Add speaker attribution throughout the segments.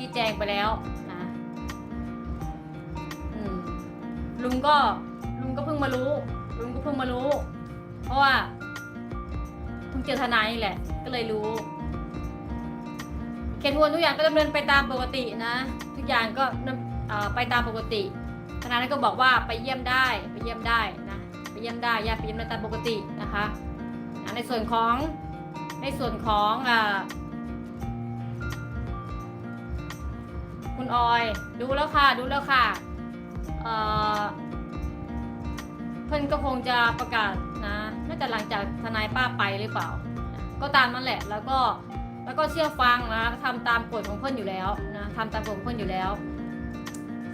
Speaker 1: ชี้แจงไปแล้วนะลุงก็ลุงก็เพิ่งมารู้ ลุงก็เพิ่งมารู้ เพราะว่าเพิ่งเจอทนายแหละ ก็เลยรู้เขียนทวนทุกอย่างก็ดำเนินไปตามปกตินะ ทุกอย่างก็ไปตามปกติทนายนั้นก็บอกว่าไปเยี่ยมได้ไปเยี่ยมได้นะไปเยี่ยมได้ญาติไปเยี่ยมได้ตามปกตินะคะอะในส่วนของในส่วนของอ่า คุณออย ดูแล้วค่ะ ดูแล้วค่ะเอ่อเพื่อนก็คงจะประกาศนะน่าจะหลังจากทนายป้าไปหรือเปล่า ก็ตามนั่นแหละ แล้วก็แล้วก็เชื่อฟังนะทำตามกฎของเพื่อนอยู่แล้วนะทำตามกฎของเพื่อนอยู่แล้ว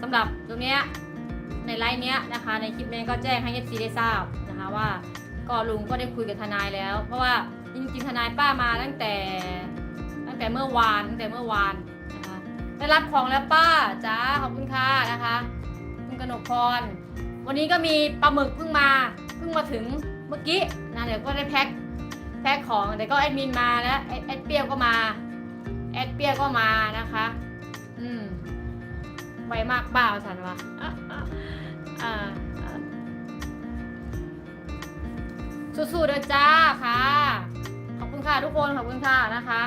Speaker 1: สำหรับตรงเนี้ยในไลน์เนี้ยนะคะ ในคลิปนี้ก็แจ้งให้เอฟซีได้ทราบนะคะว่าก็ลุงก็ได้คุยกับทนายแล้ว เพราะว่าจริงๆทนายป้ามาตั้งแต่ตั้งแต่เมื่อวานตั้งแต่เมื่อวาน ได้รับของแล้วป้าจ้าขอบคุณค่ะนะคะคุณกนกพร วันนี้ก็มีปลาหมึกเพิ่งมาเพิ่งมาถึงเมื่อกี้นะเดี๋ยวก็ได้แพ็คแพ็คของแต่ก็แอดมินมาแล้วแอดแอดเปียวก็มาแอดเปียวก็มานะคะ อืมไวมากเปล่าสันวะอ่าสู้ๆเด้อจ้าค่ะ ขอบคุณค่ะทุกคนขอบคุณค่ะนะคะ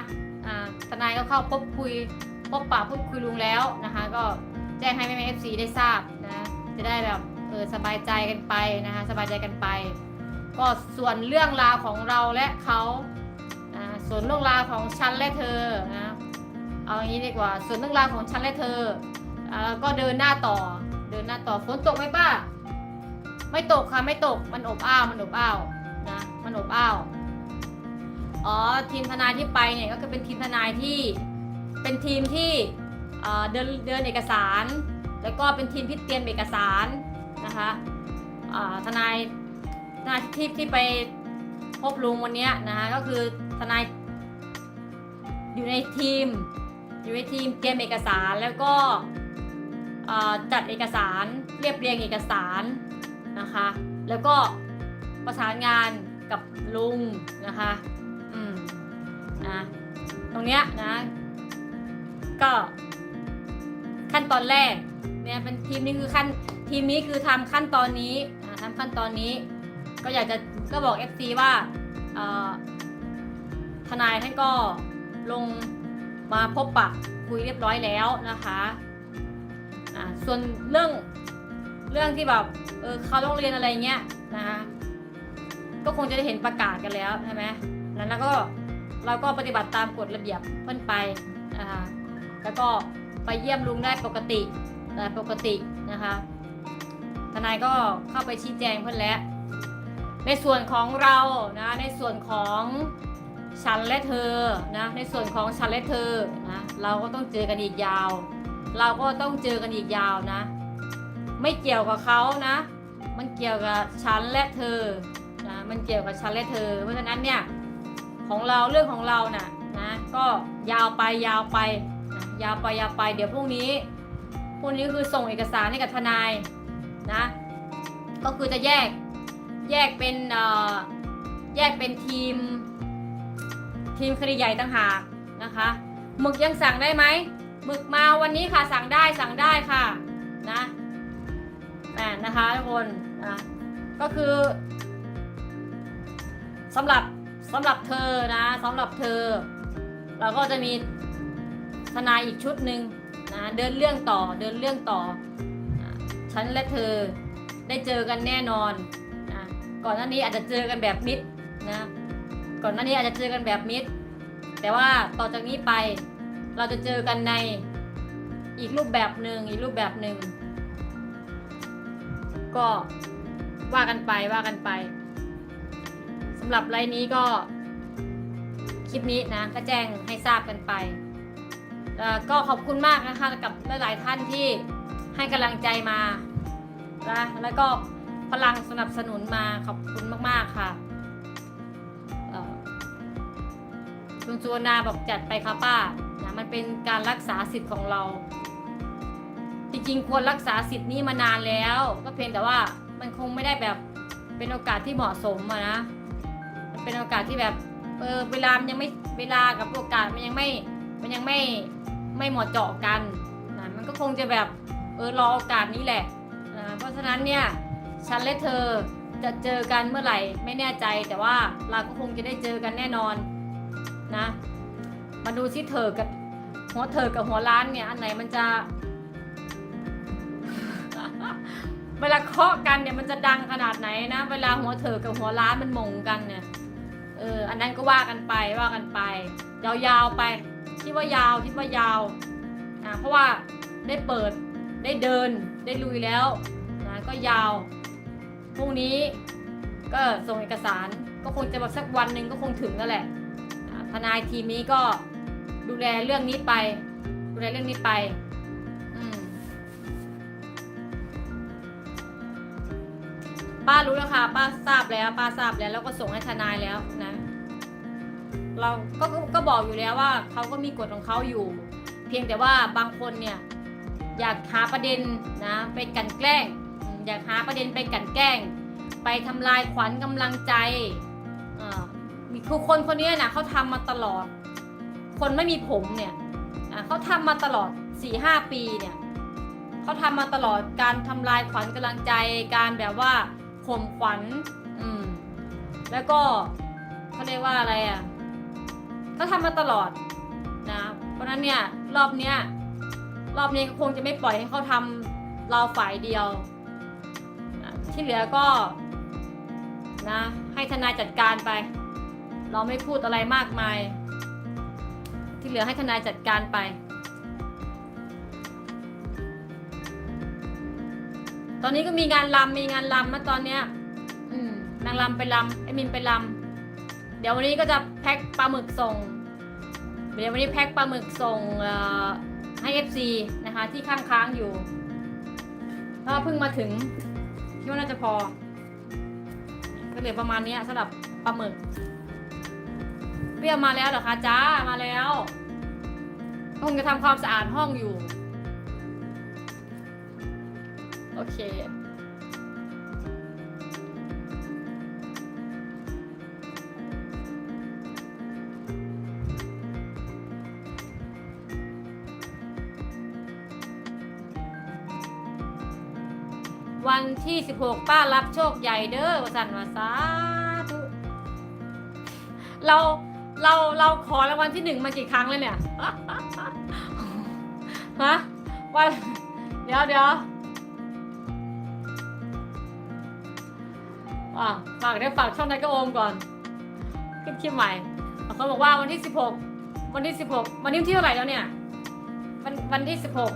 Speaker 1: อ่าทนายก็เข้าพบคุย พบปะพูดคุยลุงแล้วนะคะ ก็แจ้งให้แม่แม่เอฟซีได้ทราบนะจะได้แบบเออสบายใจกันไปนะคะสบายใจกันไป ก็ส่วนเรื่องราวของเราและเขาอ่าส่วนเรื่องราวของฉันและเธอนะเอาอย่างนี้ดีกว่า ส่วนเรื่องราวของฉันและเธออ่าก็เดินหน้าต่อเดินหน้าต่อฝนตกไหมป้า ไม่ตกค่ะไม่ตกมันอบอ้าวมันอบอ้าวนะมันอบอ้าวอ๋อทีมทนายที่ไปเนี่ยก็คือเป็นทีมทนายที่ เป็นทีมที่เดินเดินเอกสาร แล้วก็เป็นทีมที่เตรียมเอกสารนะคะทนายทนายที่ที่ไปพบลุงวันนี้นะคะก็คือทนายอยู่ในทีมอยู่ในทีมเตรียมเอกสารแล้วก็จัดเอกสารเรียบเรียงเอกสารนะคะแล้วก็ประสานงานกับลุงนะคะอืมนะตรงเนี้ยนะ ก็ขั้นตอนแรกเนี่ยเป็นทีมนี้คือขั้นทีมนี้คือทำขั้นตอนนี้อ่าทำขั้นตอนนี้ ก็อยากจะก็บอก FC ว่าเอ่อทนายท่านก็ลงมาพบปะคุยเรียบร้อยแล้วนะคะส่วนเรื่องเรื่องที่แบบเออเขาต้องเรียนอะไรเงี้ยนะคะก็คงจะได้เห็นประกาศกันแล้วใช่ไหมแล้วก็เราก็ปฏิบัติตามกฎระเบียบเพิ่นไปนะคะ แล้วก็ไปเยี่ยมลุงได้ปกติแต่ปกตินะคะทนายก็เข้าไปชี้แจงเพิ่อนแล้ว ในส่วนของเรานะในส่วนของฉันและเธอนะในส่วนของฉันและเธอนะเราก็ต้องเจอกันอีกยาว เราก็ต้องเจอกันอีกยาวนะ ไม่เกี่ยวกับเขานะ มันเกี่ยวกับฉันและเธอนะมันเกี่ยวกับฉันและเธอ เพราะฉะนั้นเนี่ยของเราเรื่องของเราน่ะนะก็ยาวไปยาวไป ยาวไปยาวไปเดี๋ยวพรุ่งนี้พรุ่งนี้คือส่งเอกสารให้กับทนายนะ ก็คือจะแยกแยกเป็นแยกเป็นทีม ทีมคดีใหญ่ต่างหากนะคะหมึกยังสั่งได้ไหมหมึกมาวันนี้ค่ะสั่งได้สั่งได้ค่ะนะอ่านะคะทุกคนนะก็คือสำหรับสำหรับเธอนะสำหรับเธอ เราก็จะมี ทนายอีกชุดหนึ่งนะเดินเรื่องต่อเดินเรื่องต่อนะฉันและเธอได้เจอกันแน่นอนนะก่อนหน้านี้อาจจะเจอกันแบบมิดนะก่อนหน้านี้อาจจะเจอกันแบบมิดแต่ว่าต่อจากนี้ไปเราจะเจอกันในอีกรูปแบบหนึ่งอีกรูปแบบหนึ่งก็ว่ากันไปว่ากันไปสำหรับไลน์นี้ก็คลิปนี้นะก็แจ้งให้ทราบกันไป ก็ขอบคุณมากนะคะกับหลาย ๆ ท่านที่ให้กำลังใจมานะแล้วก็พลังสนับสนุนมาขอบคุณมาก ๆ ค่ะคุณสุวรรณาบอกจัดไปค่ะป้านะมันเป็นการรักษาสิทธิ์ของเรา จริง ๆ ควรรักษาสิทธิ์นี้มานานแล้ว ก็เพียงแต่ว่ามันคงไม่ได้แบบเป็นโอกาสที่เหมาะสมอะนะ มันเป็นโอกาสที่แบบเออเวลามันยังไม่เวลากับโอกาสมันยังไม่ มันยังไม่ไม่เหมาะเจาะกันนะมันก็คงจะแบบเออรอโอกาสนี้แหละนะเพราะฉะนั้นเนี่ยฉันและเธอจะเจอกันเมื่อไหร่ไม่แน่ใจแต่ว่าเราก็คงจะได้เจอกันแน่นอนนะ มาดูซิเธอกับหัวเธอกับหัวล้านเนี่ยอันไหนมันจะ เวลาเคาะกันเนี่ยมันจะดังขนาดไหนนะ เวลาหัวเธอกับหัวล้านมันมงกันเนี่ยเอออันนั้นก็ว่ากันไปว่ากันไปยาวๆไป คิดว่ายาวคิดว่ายาวนะเพราะว่าได้เปิดได้เดินได้ลุยแล้วนะก็ยาวพรุ่งนี้ก็ส่งเอกสารก็คงจะแบบสักวันหนึ่งก็คงถึงนั่นแหละทนายทีมนี้ก็ดูแลเรื่องนี้ไป ดูแลเรื่องนี้ไปป้ารู้แล้วค่ะป้าทราบแล้ว ป้าทราบแล้วแล้วก็ส่งให้ทนายแล้วนะ เราก็ก็บอกอยู่แล้วว่าเขาก็มีกฎของเขาอยู่ เพียงแต่ว่าบางคนเนี่ยอยากหาประเด็นนะไปกันแกล้ง อยากหาประเด็นไปกันแกล้ง ไปทำลายขวัญกำลังใจอ่ามีคือคนคนนี้นะเขาทำมาตลอด คนไม่มีผมเนี่ยเขาทำมาตลอด4ี่ห้าปีเนี่ยเขาทำมาตลอดการทำลายขวัญกำลังใจ การแบบว่าข่มขวัญอืมแล้วก็เขาเรียกว่าอะไรอะ เขาทำมาตลอดนะ เพราะนั้นเนี่ยรอบเนี้ยรอบนี้ก็คงจะไม่ปล่อยให้เขาทำเราฝ่ายเดียวนะที่เหลือก็นะให้ทนายจัดการไป เราไม่พูดอะไรมากมาย ที่เหลือให้ทนายจัดการไป ตอนนี้ก็มีงานลำมีงานลำมาตอนเนี้ยนางลำไปลำไอ้มินไปลำ เดี๋ยววันนี้ก็จะแพ็คปลาหมึกส่ง เดี๋ยววันนี้แพ็คปลาหมึกส่งเอ่อให้ FC นะคะที่ข้างค้างอยู่เพราะเพิ่งมาถึงคิดว่าน่าจะพอ ก็เหลือประมาณนี้สำหรับปลาหมึก เปรี้ยวมาแล้วเหรอคะจ้ามาแล้วคงจะทำความสะอาดห้องอยู่ โอเค วันที่ 16 ป้ารับโชคใหญ่เด้อวสันวาสาธุเราเราเราขอรางวัลที่หนึ่งมากี่ครั้งแล้วเนี่ยฮะวันเดี๋ยวเดี๋ยวฝากได้ฝากช่องนกระโอมก่อนขึ้นคลิปใหม่เขาบอกว่าวันที่สิบหกวันที่สิบหกวันนี้วันที่เท่าไหร่แล้วเนี่ย วันวันที่สิบหก